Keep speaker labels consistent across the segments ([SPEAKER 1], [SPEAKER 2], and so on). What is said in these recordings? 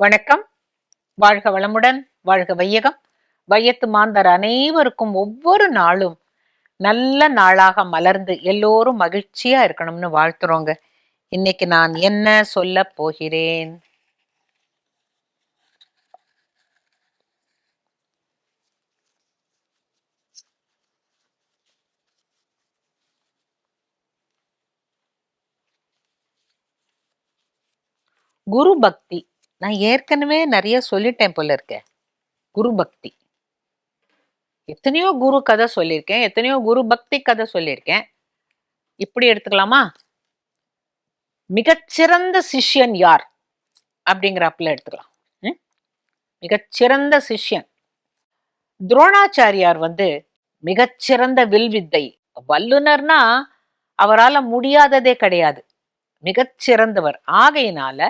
[SPEAKER 1] வணக்கம். வாழ்க வளமுடன் வாழ்க வையகம். வையத்து மாந்தர் அனைவருக்கும் ஒவ்வொரு நாளும் நல்ல நாளாக மலர்ந்து எல்லோரும் மகிழ்ச்சியா இருக்கணும்னு வாழ்த்துறோங்க. இன்னைக்கு நான் என்ன சொல்ல போகிறேன்? குரு பக்தி. நான் ஏற்கனவே நிறைய சொல்லிட்டேன் போல இருக்கேன் குரு பக்தி. எத்தனையோ குரு கதை சொல்லியிருக்கேன். எத்தனையோ குரு பக்தி கதை சொல்லியிருக்கேன். இப்படி எடுத்துக்கலாமா? மிகச்சிறந்த சிஷ்யன் யார்? அப்படிங்கிறப்பல எடுத்துக்கலாம். மிகச்சிறந்த சிஷ்யன். துரோணாச்சாரியார் வந்து மிகச்சிறந்த வில்வித்தை. வல்லுனர்னா அவரால முடியாததே கிடையாது. மிகச்சிறந்தவர். ஆகையினால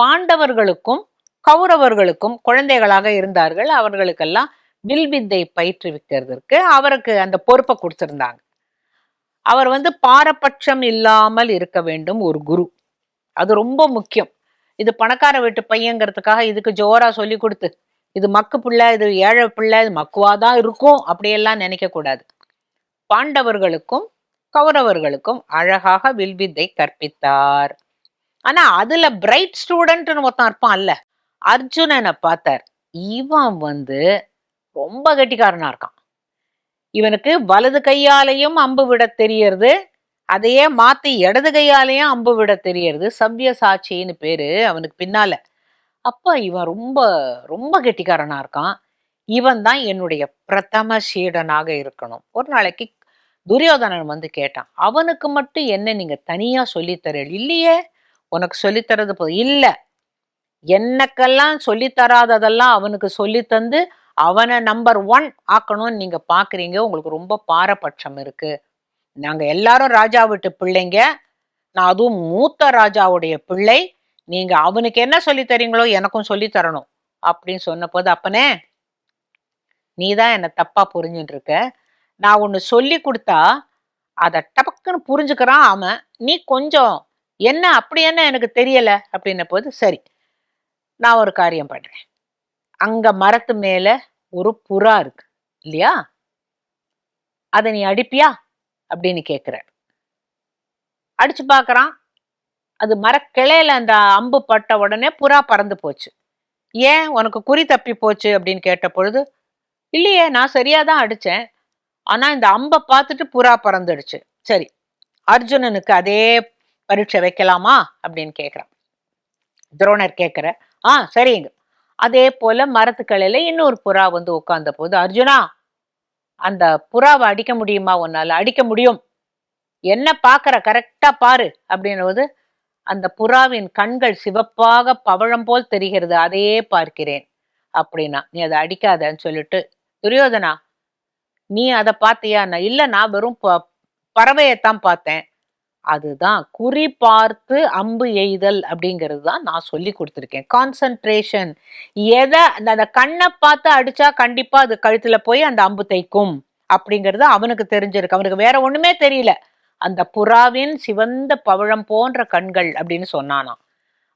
[SPEAKER 1] பாண்டவர்களுக்கும் கௌரவர்களுக்கும் குழந்தைகளாக இருந்தார்கள். அவர்களுக்கெல்லாம் வில்வித்தை பயிற்றுவிக்கிறதுக்கு அவருக்கு அந்த பொறுப்பை கொடுத்துருந்தாங்க. அவர் வந்து பாரபட்சம் இல்லாமல் இருக்க வேண்டும் ஒரு குரு. அது ரொம்ப முக்கியம். இது பணக்கார வீட்டு பையங்கிறதுக்காக இதுக்கு ஜோரா சொல்லி கொடுத்து இது மக்கு பிள்ளை இது ஏழை பிள்ளை இது மக்குவாதான் இருக்கும் அப்படியெல்லாம் நினைக்க கூடாது பாண்டவர்களுக்கும் கௌரவர்களுக்கும் அழகாக வில்வித்தை கற்பித்தார். ஆனா அதுல பிரைட் ஸ்டூடெண்ட்னு ஒருத்தன் இருப்பான் அல்ல அர்ஜுனனை பார்த்தார். இவன் வந்து ரொம்ப கெட்டிக்காரனா இருக்கான். இவனுக்கு வலது கையாலையும் அம்பு விட தெரியறது அதையே மாத்தி இடது கையாலையும் அம்பு விட தெரியறது சவ்யசாட்சின்னு பேரு அவனுக்கு பின்னால. அப்ப இவன் ரொம்ப ரொம்ப கெட்டிக்காரனா இருக்கான். இவன் தான் என்னுடைய பிரதம சீடனாக இருக்கணும். ஒரு நாளைக்கு துரியோதனன் வந்து கேட்டான் அவனுக்கு மட்டும் என்ன நீங்க தனியா சொல்லித்தர இல்லையே? உனக்கு சொல்லித்தரது போதும் இல்லை. என்னக்கெல்லாம் சொல்லித்தராததெல்லாம் அவனுக்கு சொல்லி தந்து அவனை நம்பர் ஒன் ஆக்கணும்னு நீங்கள் பார்க்குறீங்க உங்களுக்கு ரொம்ப பாரபட்சம் இருக்குது நாங்கள் எல்லாரும் ராஜா வீட்டு பிள்ளைங்க. நான் அதுவும் மூத்த ராஜாவுடைய பிள்ளை. நீங்கள் அவனுக்கு என்ன சொல்லி தரீங்களோ எனக்கும் சொல்லி தரணும் அப்படின்னு சொன்ன போது அப்பனே நீ தான் என்னை தப்பாக புரிஞ்சுட்டு இருக்க நான் ஒன்று சொல்லி கொடுத்தா அதை டபக்குன்னு புரிஞ்சுக்கிறான் அவன். நீ கொஞ்சம் என்ன அப்படி என்ன எனக்கு தெரியலை? அப்படின்ன போது சரி நான் ஒரு காரியம் பண்ணுறேன் அங்கே மரத்து மேலே ஒரு புறா இருக்கு இல்லையா? அதை நீ அடிப்பியா? அப்படின்னு கேட்குற அடிச்சு பார்க்குறான். அது மரக்கிளையில அந்த அம்பு பட்ட உடனே புறா பறந்து போச்சு. ஏன் உனக்கு குறி தப்பி போச்சு? அப்படின்னு கேட்ட பொழுது இல்லையே நான் சரியாக தான் அடித்தேன் ஆனால் இந்த அம்பை பார்த்துட்டு புறா பறந்துடுச்சு. சரி அர்ஜுனனுக்கு அதே பரீட்சை வைக்கலாமா அப்படின்னு கேட்குறான் துரோணர் கேட்குற ஆ சரிங்க. அதே போல மரத்துக்களில் இன்னொரு புறா வந்து உட்கார்ந்த போது அர்ஜுனா அந்த புறாவை அடிக்க முடியுமா? உன்னால அடிக்க முடியும். என்ன பார்க்குற கரெக்டாக பாரு. அப்படின்னும்போது அந்த புறாவின் கண்கள் சிவப்பாக பவழம் போல் தெரிகிறது அதையே பார்க்கிறேன். அப்படின்னா நீ அதை அடிக்காதன்னு சொல்லிட்டு துரியோதனா நீ அதை பார்த்தியா? நான் இல்லை நான் வெறும் ப- பறவையைத்தான் பார்த்தேன். அதுதான் குறி பார்த்து அம்பு எய்தல் அப்படிங்கிறது தான் நான் சொல்லி கொடுத்துருக்கேன். கான்சன்ட்ரேஷன் எதை அந்த அந்த கண்ணை பார்த்து அடிச்சா கண்டிப்பா அது கழுத்துல போய் அந்த அம்பு தைக்கும் அப்படிங்கிறது அவனுக்கு தெரிஞ்சிருக்கு. அவனுக்கு வேற ஒண்ணுமே தெரியல. அந்த புறாவின் சிவந்த பவழம் போன்ற கண்கள் அப்படின்னு சொன்னானாம்.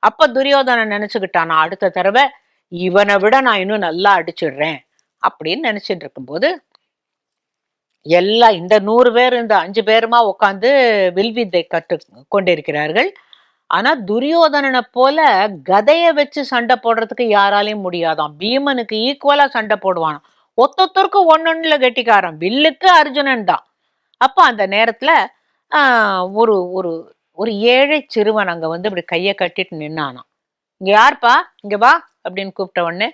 [SPEAKER 1] அப்ப துரியோதனன் நினைச்சுக்கிட்டானா அடுத்த தடவை இவனை விட நான் இன்னும் நல்லா அடிச்சிடுறேன் அப்படின்னு நினைச்சிட்டு இருக்கும்போது எல்லா இந்த நூறு பேர் இந்த அஞ்சு பேருமா உட்காந்து வில்வித்தை கற்று கொண்டிருக்கிறார்கள். ஆனா துரியோதனனை போல கதைய வச்சு சண்டை போடுறதுக்கு யாராலையும் முடியாதான் பீமனுக்கு ஈக்குவலா சண்டை போடுவானாம். ஒத்தொத்தருக்கு ஒன்னொன்னுல கெட்டிக்காரன் வில்லுக்கு அர்ஜுனன் தான். அப்ப அந்த நேரத்துல ஒரு ஒரு ஒரு ஏழை சிறுவன் அங்க வந்து இப்படி கையை கட்டிட்டு நின்னானாம். இங்க யார்ப்பா? இங்க வா அப்படின்னு கூப்பிட்ட உடனே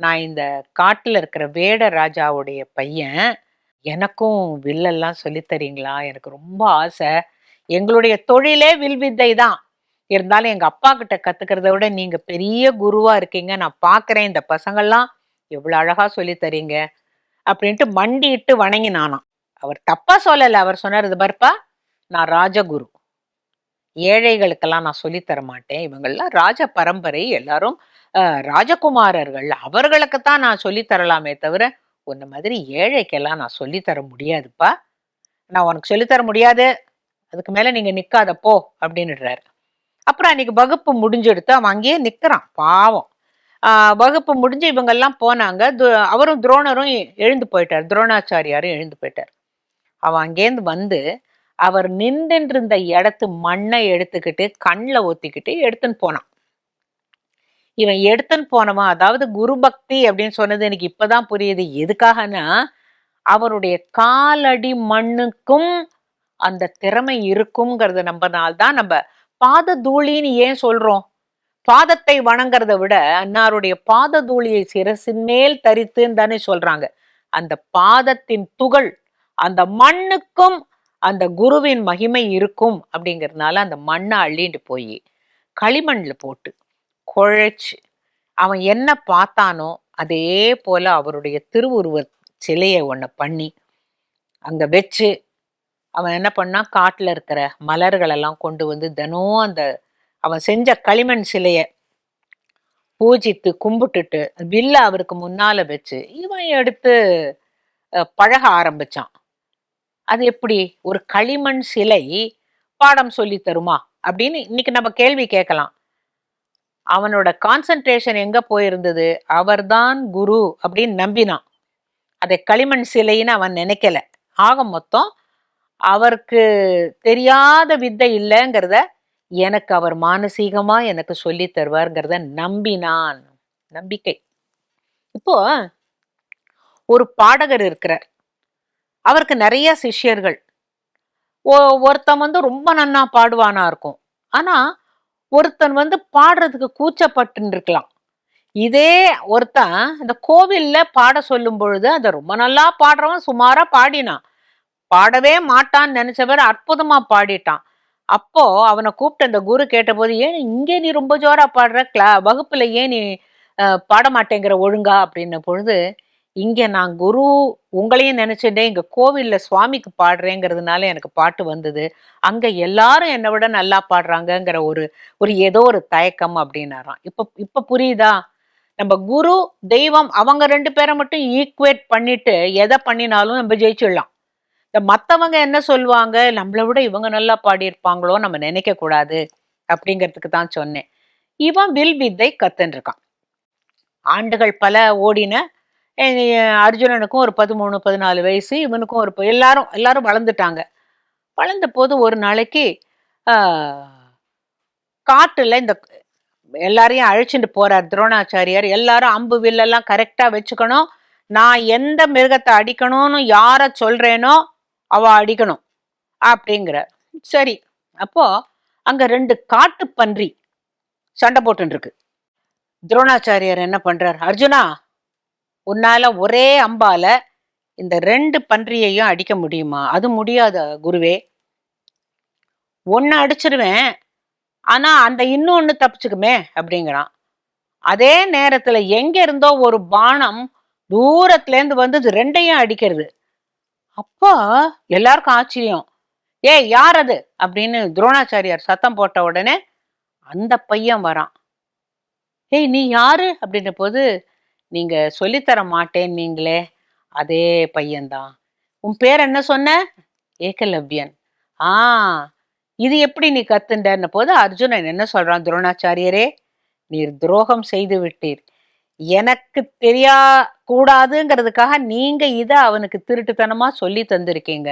[SPEAKER 1] நான் இந்த காட்டுல இருக்கிற வேட ராஜாவுடைய பையன் எனக்கும் வில்லெல்லாம் சொல்லித் தரீங்களா? எனக்கு ரொம்ப ஆசை. எங்களுடைய தொழிலே வில்வித்தை தான். இருந்தாலும் எங்கள் அப்பா கிட்ட கற்றுக்கிறத விட நீங்கள் பெரிய குருவாக இருக்கீங்க. நான் பார்க்குறேன் இந்த பசங்கள்லாம் எவ்வளோ அழகாக சொல்லித் தரீங்க. அப்படின்ட்டு மண்டிட்டு வணங்கினானாம். அவர் தப்பாக சொல்லலை. அவர் சொன்னார் இது பர்ப்பா நான் ராஜகுரு. ஏழைகளுக்கெல்லாம் நான் சொல்லித் தர மாட்டேன். இவங்கெல்லாம் ராஜ பரம்பரை. எல்லாரும் ராஜகுமாரர்கள். அவர்களுக்கு தான் நான் சொல்லித் தரலாமே தவிர உன்ன மாதிரி ஏழைக்கெல்லாம் நான் சொல்லித்தர முடியாதுப்பா. நான் உனக்கு சொல்லித்தர முடியாது. அதுக்கு மேலே நீங்கள் நிற்காதப்போ போ அப்படின்னுடுறாரு. அப்புறம் அன்னைக்கு வகுப்பு முடிஞ்செடுத்து அவன் அங்கேயே நிற்கிறான் பாவம். வகுப்பு முடிஞ்சு இவங்கெல்லாம் போனாங்க. து- அவரும் துரோணரும் எழுந்து போயிட்டார். துரோணாச்சாரியாரும் எழுந்து போயிட்டார். அவன் அங்கேருந்து வந்து அவர் நின்றுருந்த இடத்து மண்ணை எடுத்துக்கிட்டு கண்ணில் ஒத்திக்கிட்டு எடுத்துன்னு போனான். இவன் எடுத்துன்னு போனவன் அதாவது குரு பக்தி அப்படின்னு சொன்னது எனக்கு இப்பதான் புரியுது. எதுக்காகனா அவருடைய காலடி மண்ணுக்கும் அந்த திறமை இருக்குங்கிறத நம்பனால்தான் நம்ம பாத தூளின்னு ஏன் சொல்றோம்? பாதத்தை வணங்குறத விட அன்னாருடைய பாத தூளியை சிரசின் மேல் தரித்துன்னு தானே சொல்றாங்க. அந்த பாதத்தின் துகள் அந்த மண்ணுக்கும் அந்த குருவின் மகிமை இருக்கும் அப்படிங்கிறதுனால அந்த மண்ணை அள்ளிட்டு போய் களிமண்ணில் போட்டு குழைச்சு அவன் என்ன பார்த்தானோ அதே போல அவருடைய திருவுருவ சிலையை ஒன்று பண்ணி அங்க வச்சு அவன் என்ன பண்ணா காட்டில் இருக்கிற மலர்கள் எல்லாம் கொண்டு வந்து தினம் அந்த அவன் செஞ்ச களிமண் சிலையை பூஜித்து கும்பிட்டுட்டு வில்ல அவருக்கு முன்னால வச்சு இவன் எடுத்து பழக ஆரம்பிச்சான். அது எப்படி? ஒரு களிமண் சிலை பாடம் சொல்லி தருமா? அப்படின்னு இன்னைக்கு நம்ம கேள்வி கேட்கலாம். அவனோட கான்சன்ட்ரேஷன் எங்கே போயிருந்தது? அவர்தான் குரு அப்படின்னு நம்பினான். அதை களிமண் சிலைன்னு அவன் நினைக்கல. ஆக மொத்தம் அவருக்கு தெரியாத வித்தை இல்லைங்கிறத எனக்கு அவர் மானசீகமாக எனக்கு சொல்லி தருவார்ங்கிறத நம்பினான். நம்பிக்கை. இப்போ ஒரு பாடகர் இருக்கிறார். அவருக்கு நிறைய சிஷ்யர்கள். ஒ- ஒருத்தன் வந்து ரொம்ப நன்னா பாடுவானா இருக்கும். ஆனால் ஒருத்தன் வந்து பாடுறதுக்கு கூச்சப்பட்டு இருக்கலாம் இதே ஒருத்தன் இந்த கோவில்ல பாட சொல்லும் பொழுது அதை ரொம்ப நல்லா பாடுறவன் சுமாரா பாடினான். பாடவே மாட்டான்னு நினைச்சவர் அற்புதமா பாடிட்டான். அப்போ அவனை கூப்பிட்டு அந்த குரு கேட்டபோது ஏன் இங்கே நீ ரொம்ப ஜோரா பாடுற? கிளா வகுப்புல ஏன் நீ பாட மாட்டேங்கிற ஒழுங்கா? அப்படின்ன பொழுது இங்கே நான் குரு உங்களையும் நினச்சிட்டேன் இங்கே கோவிலில் சுவாமிக்கு பாடுறேங்கிறதுனால எனக்கு பாட்டு வந்தது. அங்கே எல்லாரும் என்னை விட நல்லா பாடுறாங்கங்கிற ஒரு ஒரு ஏதோ ஒரு தயக்கம் அப்படின்னாராம். இப்போ இப்போ புரியுதா? நம்ம குரு தெய்வம் அவங்க ரெண்டு பேரை மட்டும் ஈக்குவேட் பண்ணிட்டு எதை பண்ணினாலும் நம்ம ஜெயிச்சிடலாம். இந்த மற்றவங்க என்ன சொல்லுவாங்க? நம்மளை விட இவங்க நல்லா பாடியிருப்பாங்களோ நம்ம நினைக்க கூடாது அப்படிங்கிறதுக்கு தான் சொன்னேன். இவன் வில் வித்தை கத்துன்னு இருக்கான். ஆண்டுகள் பல ஓடின அர்ஜுனனுக்கும் ஒரு பதிமூணு பதினாலு வயசு இவனுக்கும் ஒரு எல்லாரும் எல்லாரும் வளர்ந்துட்டாங்க. வளர்ந்த போது ஒரு நாளைக்கு காட்டில் இந்த எல்லாரையும் அழைச்சிட்டு போறார் துரோணாச்சாரியார். எல்லாரும் அம்பு வில்லெல்லாம் கரெக்டாக வச்சுக்கணும். நான் எந்த மிருகத்தை அடிக்கணும்னு யாரை சொல்றேனோ அவ அடிக்கணும் அப்படிங்கிறார். சரி அப்போ அங்கே ரெண்டு காட்டு பன்றி சண்டை போட்டுருக்கு துரோணாச்சாரியார் என்ன பண்றார்? அர்ஜுனா உன்னால ஒரே அம்பால இந்த ரெண்டு பன்றியையும் அடிக்க முடியுமா? அது முடியாத குருவே. ஒன்று அடிச்சிருவேன் ஆனால் அந்த இன்னொன்று தப்பிச்சுக்குமே அப்படிங்கிறான். அதே நேரத்தில் எங்கே இருந்தோ ஒரு பானம் தூரத்துலேருந்து வந்து ரெண்டையும் அடிக்கிறது. அப்போ எல்லாருக்கும் ஆச்சரியம். ஏய் யார் அது? அப்படின்னு துரோணாச்சாரியார் சத்தம் போட்ட உடனே அந்த பையன் வரான். ஏய் நீ யாரு? அப்படின்ற போது நீங்க சொல்லித்தர மாட்டேன் நீங்களே. அதே பையன்தான். உன் பேர் என்ன சொன்ன? ஏகலவ்யன். ஆ இது எப்படி நீ கத்துண்டன போது அர்ஜுனன் என்ன சொல்றான் துரோணாச்சாரியரே? நீர் துரோகம் செய்து விட்டீர். எனக்கு தெரியா கூடாதுங்கிறதுக்காக நீங்க இதை அவனுக்கு திருட்டுத்தனமா சொல்லி தந்திருக்கீங்க.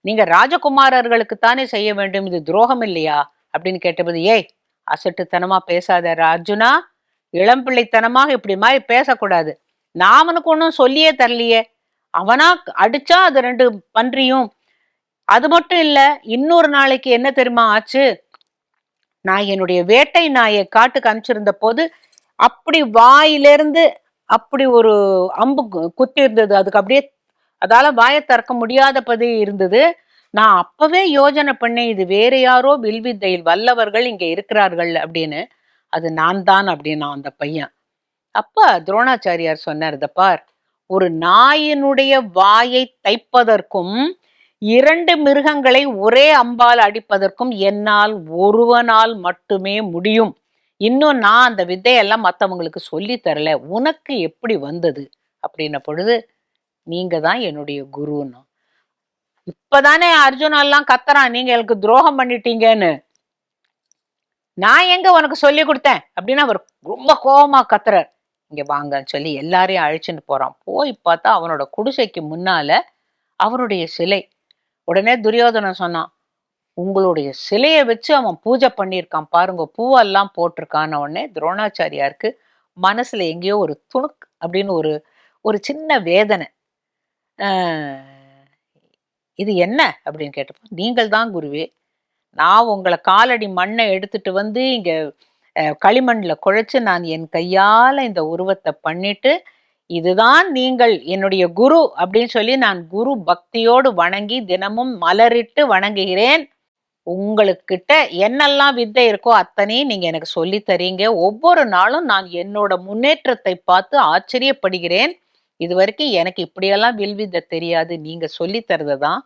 [SPEAKER 1] நீங்க ராஜகுமாரர்களுக்கு தானே செய்ய வேண்டும்? இது துரோகம் இல்லையா? அப்படின்னு கேட்டபோது ஏய் அசட்டுத்தனமா பேசாத அர்ஜுனா இளம்பிள்ளைத்தனமாக இப்படி மாதிரி பேசக்கூடாது. நான் அவனுக்கு ஒன்றும் சொல்லியே தரலையே. அவனா அடிச்சா அது ரெண்டு பன்றியும். அது மட்டும் இல்லை இன்னொரு நாளைக்கு என்ன தெரியுமா ஆச்சு? நான் என்னுடைய வேட்டை நாயை காட்டுக்கு அனுப்பிச்சிருந்த போது அப்படி வாயிலிருந்து அப்படி ஒரு அம்பு கு- குத்தி இருந்தது. அதுக்கு அப்படியே அதால வாயை திறக்க முடியாதபடி இருந்தது. நான் அப்பவே யோஜனை பண்ணேன் இது வேற யாரோ வில்வித்தையில் வல்லவர்கள் இங்க இருக்கிறார்கள் அப்படின்னு. அது நான் தான் அப்படின்னா அந்த பையன். அப்ப துரோணாச்சாரியார் சொன்னார் "இத பார் ஒரு நாயினுடைய வாயை தைப்பதற்கும் இரண்டு மிருகங்களை ஒரே அம்பால் அடிப்பதற்கும் என்னால் ஒருவனால் மட்டுமே முடியும். இன்னும் நான் அந்த வித்தையெல்லாம் மற்றவங்களுக்கு சொல்லி தரல. உனக்கு எப்படி வந்தது? அப்படின்ன பொழுது நீங்க தான் என்னுடைய குருன்னா. இப்பதானே அர்ஜுனெல்லாம் கத்துறான் நீங்க எனக்கு துரோகம் பண்ணிட்டீங்கன்னு. நான் எங்க உனக்கு சொல்லி கொடுத்தேன்? அப்படின்னு அவர் ரொம்ப கோபமா கத்துறார். இங்க வாங்கன்னு சொல்லி எல்லாரையும் அழிச்சுட்டு போறான். போய் பார்த்தா அவனோட குடிசைக்கு முன்னால அவருடைய சிலை. உடனே துரியோதனன் சொன்னான் உங்களுடைய சிலையை வச்சு அவன் பூஜை பண்ணியிருக்கான் பாருங்க. பூவெல்லாம் போட்டிருக்கான உடனே துரோணாச்சாரியாருக்கு மனசுல எங்கேயோ ஒரு துணுக் அப்படின்னு ஒரு ஒரு சின்ன வேதனை. இது என்ன? அப்படின்னு கேட்டப்போ நீங்கள் தான் குருவே நான் உங்களை காலடி மண்ணை எடுத்துட்டு வந்து இங்க களிமண்ணில் களிமண்ல குழைச்சு நான் என் கையால இந்த உருவத்தை பண்ணிட்டு இதுதான் நீங்கள் என்னுடைய குரு அப்படின்னு சொல்லி நான் குரு பக்தியோடு வணங்கி தினமும் மலரிட்டு வணங்குகிறேன். உங்களுக்கிட்ட என்னெல்லாம் வித்தை இருக்கோ அத்தனையும் நீங்க எனக்கு சொல்லி தரீங்க. ஒவ்வொரு நாளும் நான் என்னோட முன்னேற்றத்தை பார்த்து ஆச்சரியப்படுகிறேன். இது வரைக்கும் எனக்கு இப்படியெல்லாம் வில்வித்தை தெரியாது. நீங்க சொல்லி தான்.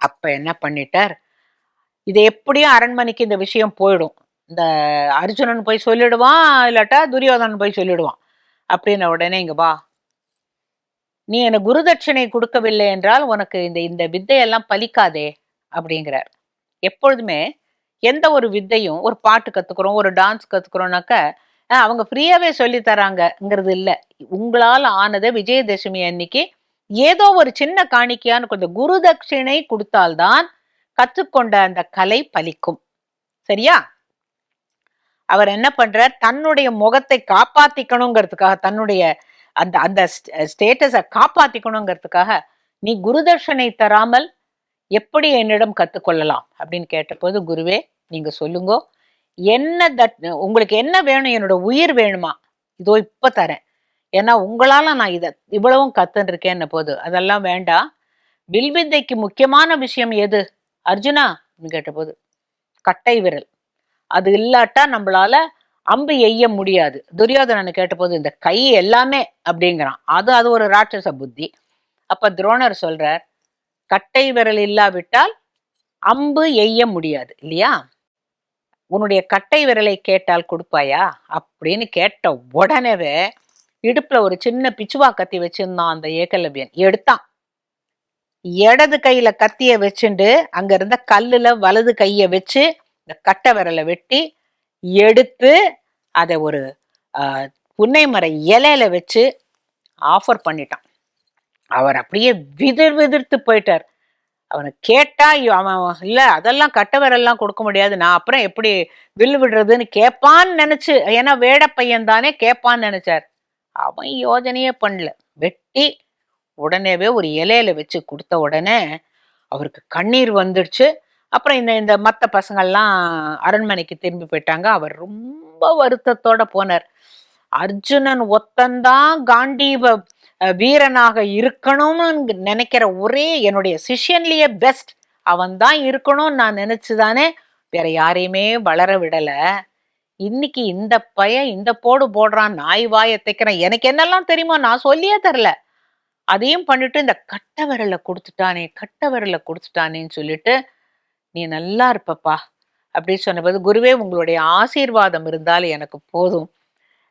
[SPEAKER 1] அப்ப என்ன பண்ணிட்டார்? இது எப்படியும் அரண்மனைக்கு இந்த விஷயம் போயிடும். இந்த அர்ஜுனன் போய் சொல்லிடுவான் இல்லாட்டா துரியோதனன் போய் சொல்லிடுவான். அப்படின்ன உடனே இங்க வா. நீ எனக்கு குருதட்சணை கொடுக்கவில்லை என்றால் உனக்கு இந்த இந்த வித்தையெல்லாம் பலிக்காதே அப்படிங்கிறார். எப்பொழுதுமே எந்த ஒரு வித்தையும் ஒரு பாட்டு கத்துக்கிறோம் ஒரு டான்ஸ் கத்துக்கிறோம்னாக்க அவங்க ஃப்ரீயாவே சொல்லி தராங்கங்கிறது இல்லை. உங்களால் ஆனதை விஜயதசமி அன்னைக்கு ஏதோ ஒரு சின்ன காணிக்கையான்னு கொஞ்சம் குருதட்சிணை கொடுத்தால்தான் கற்றுக்கொண்ட அந்த கலை பலிக்கும். சரியா? அவர் என்ன பண்றார்? தன்னுடைய முகத்தை காப்பாத்திக்கணுங்கிறதுக்காக தன்னுடைய அந்த அந்த ஸ்டேட்டஸை காப்பாத்திக்கணுங்கிறதுக்காக நீ குருதர்ஷனை தராமல் எப்படி என்னிடம் கத்துக்கொள்ளலாம்? அப்படின்னு கேட்டபோது குருவே நீங்க சொல்லுங்க. என்ன தட் உங்களுக்கு என்ன வேணும்? என்னோட உயிர் வேணுமா? இதோ இப்ப தரேன். ஏன்னா உங்களால நான் இதை இவ்வளவும் கத்துன்னு இருக்கேன்ன போது அதெல்லாம் வேண்டாம். வில்வித்தைக்கு முக்கியமான விஷயம் எது? அர்ஜுனா அப்படின்னு கேட்டபோது கட்டை விரல். அது இல்லாட்டா நம்மளால அம்பு எய்ய முடியாது. துரியோதனன் கேட்டபோது இந்த கை எல்லாமே அப்படிங்கிறான். அது அது ஒரு ராட்சச புத்தி. அப்ப துரோணர் சொல்றார் கட்டை விரல் இல்லாவிட்டால் அம்பு எய்ய முடியாது இல்லையா? உன்னுடைய கட்டை விரலை கேட்டால் கொடுப்பாயா? அப்படின்னு கேட்ட உடனேவே இடுப்புல ஒரு சின்ன பிச்சுவா கத்தி வச்சிருந்தான் அந்த ஏகலவியன். எடுத்தான். இடது கையில கத்திய வச்சுண்டு அங்க இருந்த கல்லுல வலது கைய வச்சு இந்த கட்டை விரலை வெட்டி எடுத்து அதை ஒரு ஆஹ், புன்னை மர இலையில வச்சு ஆஃபர் பண்ணிட்டான். அவர் அப்படியே விதிர் விதிர்த்து போயிட்டார். அவனை கேட்டா அவன் இல்ல அதெல்லாம் கட்டை விரல்லாம் கொடுக்க முடியாது. நான் அப்புறம் எப்படி வில் விடுறதுன்னு கேட்பான்னு நினைச்சு ஏன்னா வேட பையன் தானே கேட்பான்னு நினைச்சார். அவன் யோஜனையே பண்ணல. வெட்டி உடனேவே ஒரு இலையில வச்சு கொடுத்த உடனே அவருக்கு கண்ணீர் வந்துடுச்சு. அப்புறம் இந்த இந்த மற்ற பசங்கள்லாம் அரண்மனைக்கு திரும்பி போயிட்டாங்க. அவர் ரொம்ப வருத்தத்தோட போனார். அர்ஜுனன் ஒத்தந்தான் காண்டீப வீரனாக இருக்கணும்னு நினைக்கிற ஒரே என்னுடைய சிஷியன்லயே பெஸ்ட் அவன் தான் இருக்கணும்னு நான் நினைச்சுதானே வேற யாரையுமே வளர விடல. இன்னைக்கு இந்த பையன் இந்த போடு போடுறான் நாய் வாயை தைக்கிறான். எனக்கு என்னெல்லாம் தெரியுமோ நான் சொல்லியே தரல. அதையும் பண்ணிட்டு இந்த கட்ட விரலை கொடுத்துட்டானே கட்ட விரலை கொடுத்துட்டானேன்னு சொல்லிட்டு நீ நல்லா இருப்பப்பா. அப்படின்னு சொன்னபோது குருவே உங்களுடைய ஆசீர்வாதம் இருந்தால் எனக்கு போதும்.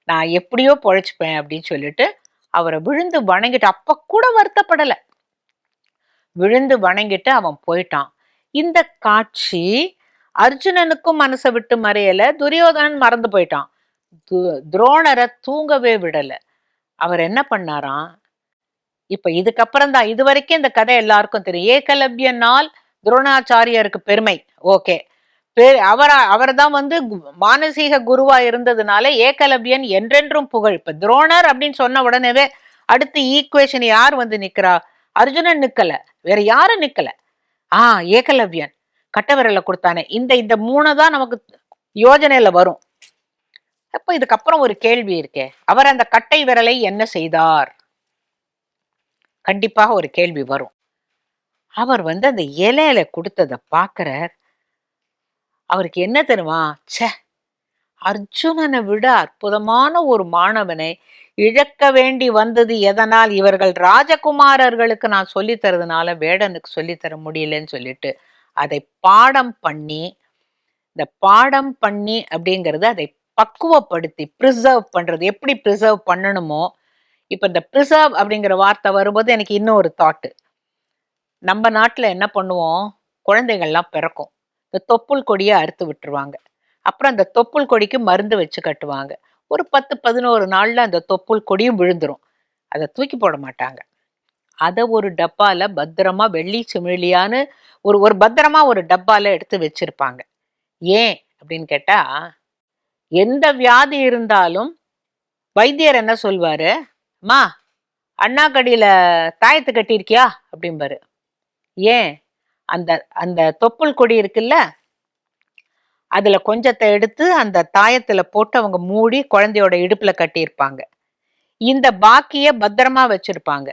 [SPEAKER 1] நான் எப்படியோ பொழைச்சிப்பேன் அப்படின்னு சொல்லிட்டு அவரை விழுந்து வணங்கிட்டு அப்ப கூட வருத்தப்படல. விழுந்து வணங்கிட்டு அவன் போயிட்டான். இந்த காட்சி அர்ஜுனனுக்கும் மனசை விட்டு மறையல துரியோதனன் மறந்து போயிட்டான். து- துரோணரை தூங்கவே விடல. அவர் என்ன பண்ணாராம்? இப்ப இதுக்கப்புறம் தான் இது வரைக்கும் இந்த கதை எல்லாருக்கும் தெரியும். ஏகலவ்யனால் துரோணாச்சாரியருக்கு பெருமை. ஓகே. அவர் அவர் தான் வந்து மானசீக குருவா இருந்ததுனால ஏகலவ்யன் என்றென்றும் புகழ். இப்ப துரோணர் அப்படின்னு சொன்ன உடனேவே அடுத்து ஈக்குவேஷன் யார் வந்து நிக்கிறா? அர்ஜுனன் நிக்கல. வேற யாரும் நிக்கல. ஆ ஏகலவ்யன். கட்டவிரலை கொடுத்தானே. இந்த இந்த மூணு தான் நமக்கு யோஜனையில வரும். அப்ப இதுக்கப்புறம் ஒரு கேள்வி இருக்கே. அவர் அந்த கட்டை விரலை என்ன செய்தார்? கண்டிப்பாக ஒரு கேள்வி வரும். அவர் வந்து அந்த இலையில கொடுத்ததை பார்க்கறார். அவருக்கு என்ன தெரியுமா? ச்சே! அர்ஜுனனை விட அற்புதமான ஒரு மாணவனை இழக்க வேண்டி வந்தது எதனால்? இவர்கள் ராஜகுமாரர்களுக்கு நான் சொல்லித்தரதுனால வேடனுக்கு சொல்லித்தர முடியலன்னு சொல்லிட்டு அதை பாடம் பண்ணி இந்த பாடம் பண்ணி அப்படிங்கிறது அதை பக்குவப்படுத்தி ப்ரிசர்வ் பண்ணுறது எப்படி ப்ரிசர்வ் பண்ணணுமோ இப்போ இந்த ப்ரிசர்வ் அப்படிங்கிற வார்த்தை வரும்போது எனக்கு இன்னும் ஒரு தாட்டு நம்ம நாட்டில் என்ன பண்ணுவோம்? குழந்தைகள்லாம் பிறக்கும். இந்த தொப்புள் கொடியை அறுத்து விட்டுருவாங்க. அப்புறம் அந்த தொப்புள் கொடிக்கு மருந்து வச்சு கட்டுவாங்க. ஒரு பத்து பதினோரு நாளில் அந்த தொப்புள் கொடியும் விழுந்துரும். அதை தூக்கி போட மாட்டாங்க. அதை ஒரு டப்பால பத்திரமா வெள்ளி சிமிழியான்னு ஒரு ஒரு பத்திரமா ஒரு டப்பால எடுத்து வச்சிருப்பாங்க. ஏன் அப்படின்னு கேட்டா எந்த வியாதி இருந்தாலும் வைத்தியர் என்ன சொல்வாரு? அம்மா அண்ணா கடியில தாயத்து கட்டியிருக்கியா? அப்படிம்பாரு. ஏன்? அந்த அந்த தொப்புள் கொடி இருக்குல்ல அதுல கொஞ்சத்தை எடுத்து அந்த தாயத்துல போட்டு அவங்க மூடி குழந்தையோட இடுப்புல கட்டியிருப்பாங்க. இந்த பாக்கிய பத்திரமா வச்சிருப்பாங்க.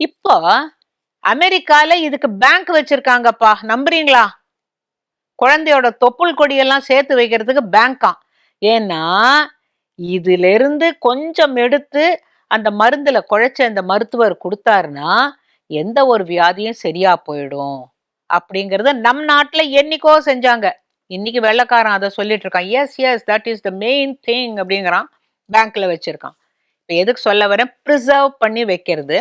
[SPEAKER 1] இப்போ அமெரிக்கால இதுக்கு பேங்க் வச்சிருக்காங்கப்பா நம்புறீங்களா? குழந்தையோட தொப்புள் கொடியெல்லாம் சேர்த்து வைக்கிறதுக்கு பேங்காம் ஏன்னா இதிலிருந்து கொஞ்சம் எடுத்து அந்த மருந்துல குழைச்ச அந்த மருத்துவர் கொடுத்தாருன்னா எந்த ஒரு வியாதியும் சரியா போயிடும். அப்படிங்கறத நம் நாட்டுல என்னைக்கோ செஞ்சாங்க. இன்னைக்கு வெள்ளைக்காரன் அதை சொல்லிட்டு இருக்கான். Yes yes that is the main thing அப்படிங்கிறான். பேங்க்ல வச்சிருக்கான். இப்போ எதுக்கு சொல்ல வரேன்? ப்ரிசர்வ் பண்ணி வைக்கிறது.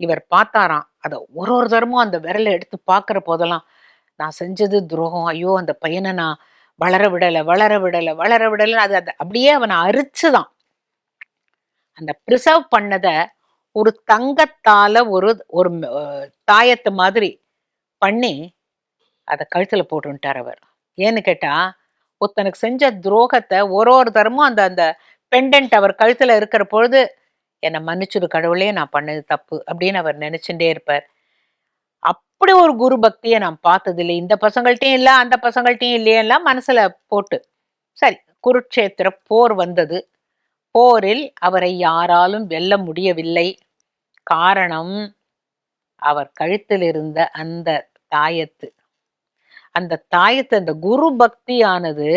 [SPEAKER 1] இவர் பார்த்தாராம். அதை ஒரு ஒரு தரமும் அந்த விரலை எடுத்து பார்க்குற போதெல்லாம் நான் செஞ்சது துரோகம். ஐயோ அந்த பையனை நான் வளர விடலை வளர விடலை வளர விடலை அது அது அப்படியே அவனை அரிச்சுதான். அந்த ப்ரிசர்வ் பண்ணதை ஒரு தங்கத்தால ஒரு ஒரு தாயத்து மாதிரி பண்ணி அதை கழுத்தில் போட்டுட்டார் அவர். ஏன்னு கேட்டால் ஒருத்தனுக்கு செஞ்ச துரோகத்தை ஒரு ஒரு தரமும் அந்த அந்த பெண்டன்ட் அவர் கழுத்தில் இருக்கிற பொழுது என்னை மன்னிச்சுடு கடவுளே நான் பண்ணது தப்பு அப்படின்னு அவர் நினச்சிட்டே இருப்பார். அப்படி ஒரு குரு பக்தியை நான் பார்த்ததில்லை. இந்த பசங்கள்ட்டையும் இல்லை அந்த பசங்கள்ட்டையும் இல்லையெல்லாம் மனசில் போட்டு. சரி குருட்சேத்திர போர் வந்தது. போரில் அவரை யாராலும் வெல்ல முடியவில்லை. காரணம் அவர் கழுத்தில் இருந்த அந்த தாயத்து. அந்த தாயத்து அந்த குரு பக்தியானது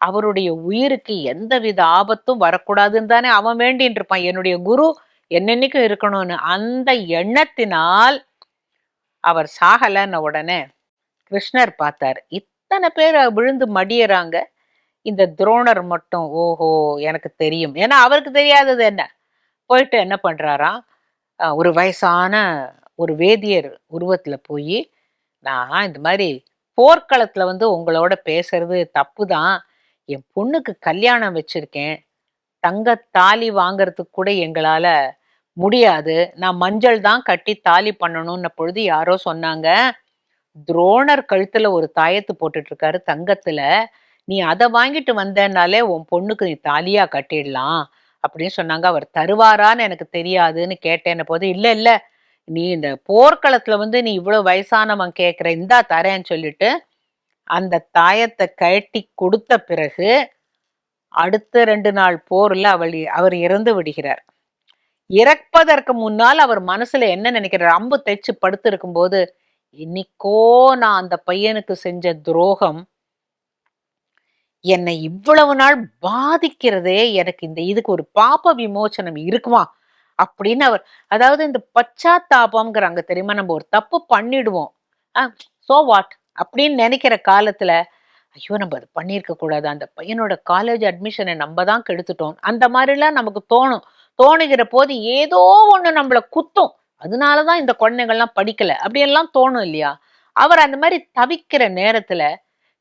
[SPEAKER 1] அவருடைய உயிருக்கு எந்தவித ஆபத்தும் வரக்கூடாதுன்னு தானே அவன் வேண்டின்னு இருப்பான் என்னுடைய குரு என்னென்னைக்கும் இருக்கணும்னு அந்த எண்ணத்தினால் அவர் சாகலன்ன உடனே கிருஷ்ணர் பார்த்தார். இத்தனை பேர் விழுந்து மடியறாங்க. இந்த துரோணர் மட்டும் ஓஹோ எனக்கு தெரியும். ஏன்னா அவருக்கு தெரியாதது என்ன? போயிட்டு என்ன பண்றாராம் ஒரு வயசான ஒரு வேதியர் உருவத்துல போய் நான் இந்த மாதிரி போர்க்களத்துல வந்து உங்களோட பேசுறது தப்பு தான் என் பொண்ணுக்கு கல்யாணம் வச்சிருக்கேன். தங்க தாலி வாங்குறதுக்கு கூட எங்களால முடியாது. நான் மஞ்சள் தான் கட்டி தாலி பண்ணணும்ன பொழுது யாரோ சொன்னாங்க துரோணர் கழுத்துல ஒரு தாயத்து போட்டுட்டு இருக்காரு தங்கத்துல. நீ அதை வாங்கிட்டு வந்தேனாலே உன் பொண்ணுக்கு நீ தாலியா கட்டிடலாம் அப்படின்னு சொன்னாங்க. அவர் தருவாரான்னு எனக்கு தெரியாதுன்னு கேட்டேன்ன போது இல்லை இல்லை நீ இந்த போர்க்களத்தில் வந்து நீ இவ்வளோ வயசானவன் கேட்குற இந்தா தரேன்னு சொல்லிட்டு அந்த தாயத்தை கழட்டி கொடுத்த பிறகு அடுத்த ரெண்டு நாள் போரில் அவள் அவர் இறந்து விடுகிறார். இறப்பதற்கு முன்னால் அவர் மனசுல என்ன நினைக்கிறார்? அம்பு தைச்சு படுத்து போது இன்னைக்கோ நான் அந்த பையனுக்கு செஞ்ச துரோகம் என்னை இவ்வளவு நாள் பாதிக்கிறதே எனக்கு இந்த இதுக்கு ஒரு பாப விமோச்சனம் இருக்குமா? அப்படின்னு அவர் அதாவது இந்த பச்சாத்தாபம்ங்கிறாங்க தெரியுமா? நம்ம ஒரு தப்பு பண்ணிடுவோம். சோ வாட் அப்படின்னு நினைக்கிற காலத்துல ஐயோ நம்ம அது பண்ணியிருக்க கூடாது. அந்த பையனோட காலேஜ் அட்மிஷனை நம்ம தான் கெடுத்துட்டோம். அந்த மாதிரிலாம் நமக்கு தோணும். தோணுகிற போது ஏதோ ஒன்று நம்மள குத்தும். அதனாலதான் இந்த குழந்தைங்கள்லாம் படிக்கல. அப்படியெல்லாம் தோணும் இல்லையா? அவர் அந்த மாதிரி தவிக்கிற நேரத்துல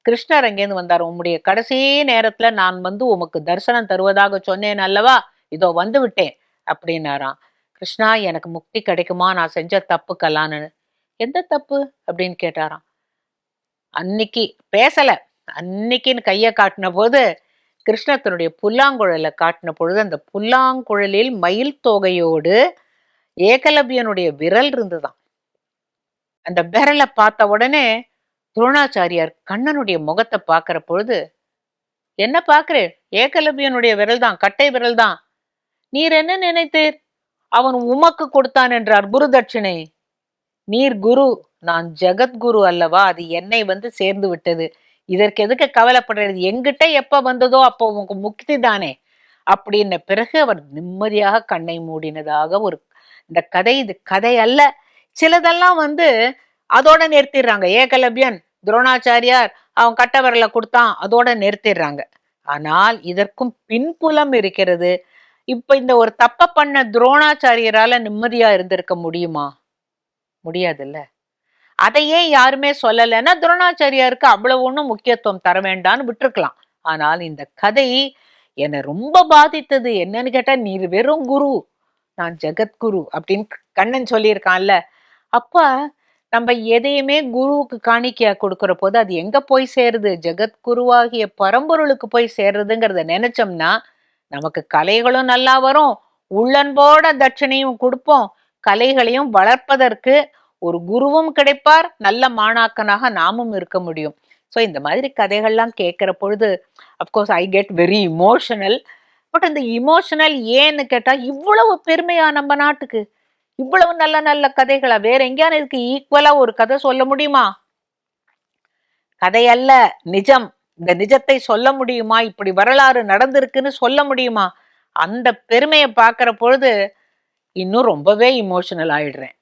[SPEAKER 1] கிருஷ்ணர் அங்கேருந்து வந்தார் உம்முடைய கடைசி நேரத்துல நான் வந்து உமக்கு தரிசனம் தருவதாக சொன்னேன் அல்லவா? இதோ வந்து விட்டேன் அப்படின்னாராம். கிருஷ்ணா எனக்கு முக்தி கிடைக்குமா? நான் செஞ்ச தப்புக்கலான்னு எந்த தப்பு? அப்படின்னு கேட்டாராம். அன்னைக்கு பேசல. அன்னைக்குன்னு கையை காட்டின போது கிருஷ்ணர் தன்னுடைய புல்லாங்குழலை காட்டின பொழுது அந்த புல்லாங்குழலில் மயில் தொகையோடு ஏகலவ்யனுடைய விரல் இருந்துதான். அந்த விரலை பார்த்த உடனே துரோணாச்சாரியார் கண்ணனுடைய முகத்தை பார்க்கிற பொழுது என்ன பார்க்கிறேன்? ஏகலபியனுடைய விரல் தான் கட்டை விரல் தான் நீர் என்ன நினைத்தீர்? அவன் உமக்கு கொடுத்தான் என்றார் குருதட்சிணை. நீர் குரு நான் ஜெகத்குரு அல்லவா? அது என்னை வந்து சேர்ந்து விட்டது. இதற்கு எதுக்கு கவலைப்படுறது? எங்கிட்ட எப்ப வந்ததோ அப்போ உங்க முக்தி தானே. அப்படின்ன பிறகு அவர் நிம்மதியாக கண்ணை மூடினதாக ஒரு இந்த கதை இது கதை அல்ல. சிலதெல்லாம் வந்து அதோட நிறுத்திடுறாங்க. ஏகலபியன் துரோணாச்சாரியார் அவன் கட்ட விரலை கொடுத்தான் அதோட நிறுத்திடுறாங்க. ஆனால் இதற்கும் பின்புலம் இருக்கிறது. இப்ப இந்த ஒரு தப்ப பண்ண துரோணாச்சாரியரால நிம்மதியா இருந்திருக்க முடியுமா? முடியாதுல்ல. அதையே யாருமே சொல்லலைன்னா துரோணாச்சாரியாருக்கு அவ்வளவு ஒன்றும் முக்கியத்துவம் தர வேண்டாம்னு விட்டுருக்கலாம். ஆனால் இந்த கதை என்னை ரொம்ப பாதித்தது. என்னன்னு கேட்டால் நீர் வெறும் குரு நான் ஜெகத்குரு அப்படின்னு கண்ணன் சொல்லியிருக்கான்ல. அப்ப நம்ம எதையுமே குருவுக்கு காணிக்கையா கொடுக்குற போது அது எங்க போய் சேருது? ஜெகத்குருவாகிய பரம்பொருளுக்கு போய் சேர்றதுங்கிறத நினைச்சோம்னா நமக்கு கலைகளும் நல்லா வரும். உள்ளன்போட தட்சணையும் கொடுப்போம். கலைகளையும் வளர்ப்பதற்கு ஒரு குருவும் கிடைப்பார். நல்ல மாணாக்கனாக நாமும் இருக்க முடியும். ஸோ இந்த மாதிரி கதைகள்லாம் கேட்குற பொழுது of course I get very emotional but அந்த இமோஷனல் ஏன்னு கேட்டால் இவ்வளவு பெருமையா நம்ம நாட்டுக்கு. இவ்வளவு நல்ல நல்ல கதைகளை? வேற எங்கேயான இதுக்கு ஈக்குவலா ஒரு கதை சொல்ல முடியுமா? கதை அல்ல நிஜம். இந்த நிஜத்தை சொல்ல முடியுமா? இப்படி வரலாறு நடந்திருக்குன்னு சொல்ல முடியுமா? அந்த பெருமையை பார்க்குற பொழுது இன்னும் ரொம்பவே இமோஷனல் ஆயிடுறேன்.